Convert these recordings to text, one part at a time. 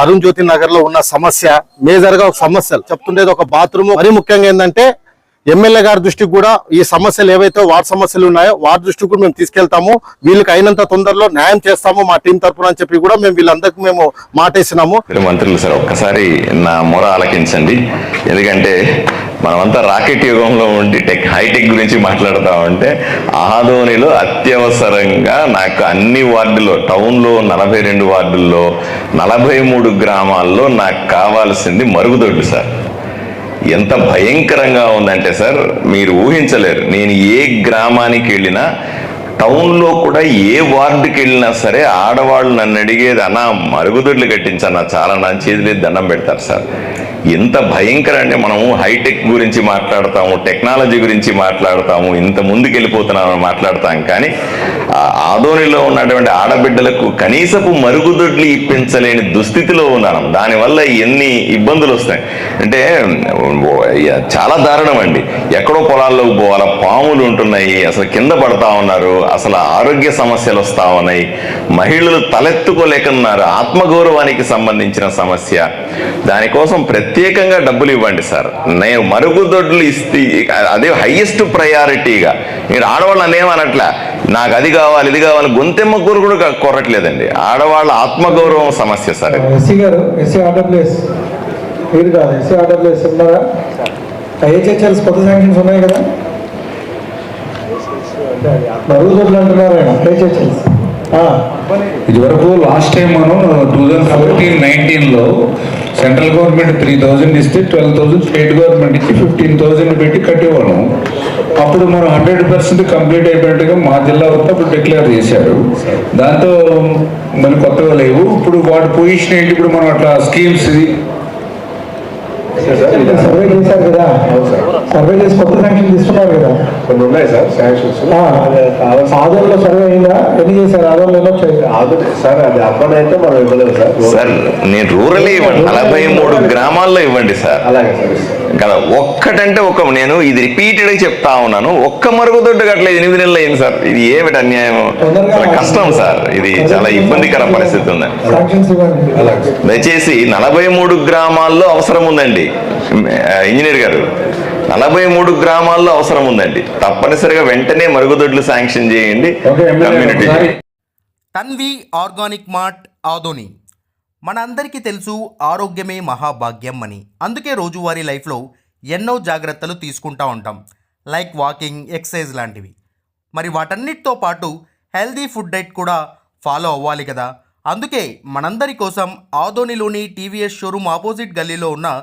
అరుణ్ జ్యోతి నగర్లో ఉన్న సమస్య మేజర్గా ఒక సమస్యలు చెప్తుండేది ఒక బాత్రూమ్ మరి ముఖ్యంగా ఏంటంటే ఎమ్మెల్యే గారి దృష్టికి కూడా ఈ సమస్యలు ఏవైతే వార్డు సమస్యలు ఉన్నాయో వారి దృష్టికి కూడా మేము తీసుకెళ్తాము. వీళ్ళకి అయినంత తొందరలో న్యాయం చేస్తాము మా టీం తరఫున అని చెప్పి కూడా మేము వీళ్ళందరికీ మేము మాటేసినాము. మంత్రులు సార్ ఒక్కసారి నా మొర ఆలకించండి. ఎందుకంటే మనమంతా రాకెట్ యుగంలో ఉండి టెక్ హైటెక్ గురించి మాట్లాడుతా ఉంటే ఆదోనిలో అత్యవసరంగా నాకు అన్ని వార్డులో టౌన్లో నలభై రెండు వార్డుల్లో నలభై మూడు గ్రామాల్లో నాకు కావాల్సింది మరుగుదొడ్డు సార్. ఎంత భయంకరంగా ఉందంటే సార్ మీరు ఊహించలేరు. నేను ఏ గ్రామానికి వెళ్ళినా టౌన్లో కూడా ఏ వార్డుకి వెళ్ళినా సరే ఆడవాళ్ళు నన్ను అడిగేది అన్నా మరుగుదొడ్లు కట్టించన్న చాలా నా చేతులు దండం పెడతారు సార్. ఎంత భయంకర అంటే మనము హైటెక్ గురించి మాట్లాడతాము టెక్నాలజీ గురించి మాట్లాడతాము ఇంత ముందుకు వెళ్ళిపోతున్నామని మాట్లాడతాం. కానీ ఆదోనిలో ఉన్నటువంటి ఆడబిడ్డలకు కనీసపు మరుగుదొడ్లు ఇప్పించలేని దుస్థితిలో ఉన్నాను దానివల్ల ఎన్ని ఇబ్బందులు వస్తాయి? అంటే చాలా దారుణం అండి. ఎక్కడో పొలాల్లోకి పోవాలా పాములు ఉంటున్నాయి అసలు కింద పడతా ఉన్నారు. అసలు ఆరోగ్య సమస్యలు వస్తా ఉన్నాయి. మహిళలు తలెత్తుకోలేకున్నారు. ఆత్మగౌరవానికి సంబంధించిన సమస్య. దానికోసం ప్రత్యేకంగా డబ్బులు ఇవ్వండి సార్. నేను మరుగుదొడ్లు ఇస్తే అదే హైయెస్ట్ ప్రయారిటీగా మీరు ఆడవాళ్ళు అనేమనట్లా నాకు అది కావాలి ఇది కావాలి. గొంతెమ్మ కూర కూడా కొరట్లేదండి. ఆడవాళ్ళ ఆత్మగౌరవం సమస్య సార్ ఎస్సీ గారు ఎస్సీ ఆర్డర్ మీరు కాదు ఎస్సీ ఆర్డర్ ప్లేస్ ఉన్నారా? హెచ్హెచ్ఎల్స్ కొత్త శాంక్షన్స్ ఉన్నాయి కదా? ఇది వరకు ఇదివరకు లాస్ట్ టైం మనం టూ థౌజండ్ ఫోర్టీన్ నైన్టీన్లో సెంట్రల్ గవర్నమెంట్ త్రీ థౌజండ్ ఇస్తే ట్వెల్వ్ థౌజండ్ స్టేట్ గవర్నమెంట్ ఇచ్చి ఫిఫ్టీన్ థౌజండ్ పెట్టి కట్టేవాళ్ళం. అప్పుడు మనం హండ్రెడ్ పర్సెంట్ కంప్లీట్ అయిపోయినట్టుగా మా జిల్లా వరకు అప్పుడు డిక్లేర్ చేశారు. దాంతో మరి కొత్తగా లేవు. ఇప్పుడు వాటి పొజిషన్ ఏంటి? ఇప్పుడు మనం అట్లా స్కీమ్స్ సర్వే చేశారు కదా. సర్వే చేసి కొత్త శాంక్షన్ తీసుకున్నారు కదా. కొన్ని ఉన్నాయి సార్ శాంక్షన్స్ ఆదోళనలో సర్వే అయిందా? ఎన్ని చేశారు? వచ్చాయి? ఆల్రెడీ సార్ అది అర్బన్ అయితే మనం ఇవ్వలేము సార్ సార్ నేను రూరల్ ఇవ్వండి నలభై మూడు గ్రామాల్లో ఇవ్వండి సార్ అలాగే సార్. కదా ఒక్కటంటే ఒక నేను ఇది రిపీటెడ్గా చెప్తా ఉన్నాను. ఒక్క మరుగుదొడ్డు కట్టలేదు ఎనిమిది నెలలు అయింది సార్ ఇది ఏమిటి అన్యాయం చాలా కష్టం సార్ ఇది చాలా ఇబ్బందికర పరిస్థితి ఉందండి. దయచేసి నలభై మూడు గ్రామాల్లో అవసరం ఉందండి. ఇంజనీర్ గారు నలభై మూడు గ్రామాల్లో అవసరం ఉందండి. తప్పనిసరిగా వెంటనే మరుగుదొడ్లు శాంక్షన్ చేయండి. Community. Tanvi organic mart Adoni. మన అందరికీ తెలుసు ఆరోగ్యమే మహాభాగ్యం అని. అందుకే రోజువారీ లైఫ్లో ఎన్నో జాగ్రత్తలు తీసుకుంటా ఉంటాం. లైక్ వాకింగ్ ఎక్సర్సైజ్ లాంటివి. మరి వాటన్నిటితో పాటు హెల్దీ ఫుడ్ డైట్ కూడా ఫాలో అవ్వాలి కదా. అందుకే మనందరి కోసం ఆదోనిలోని టీవీఎస్ షోరూమ్ ఆపోజిట్ గల్లీలో ఉన్న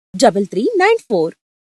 double three nine four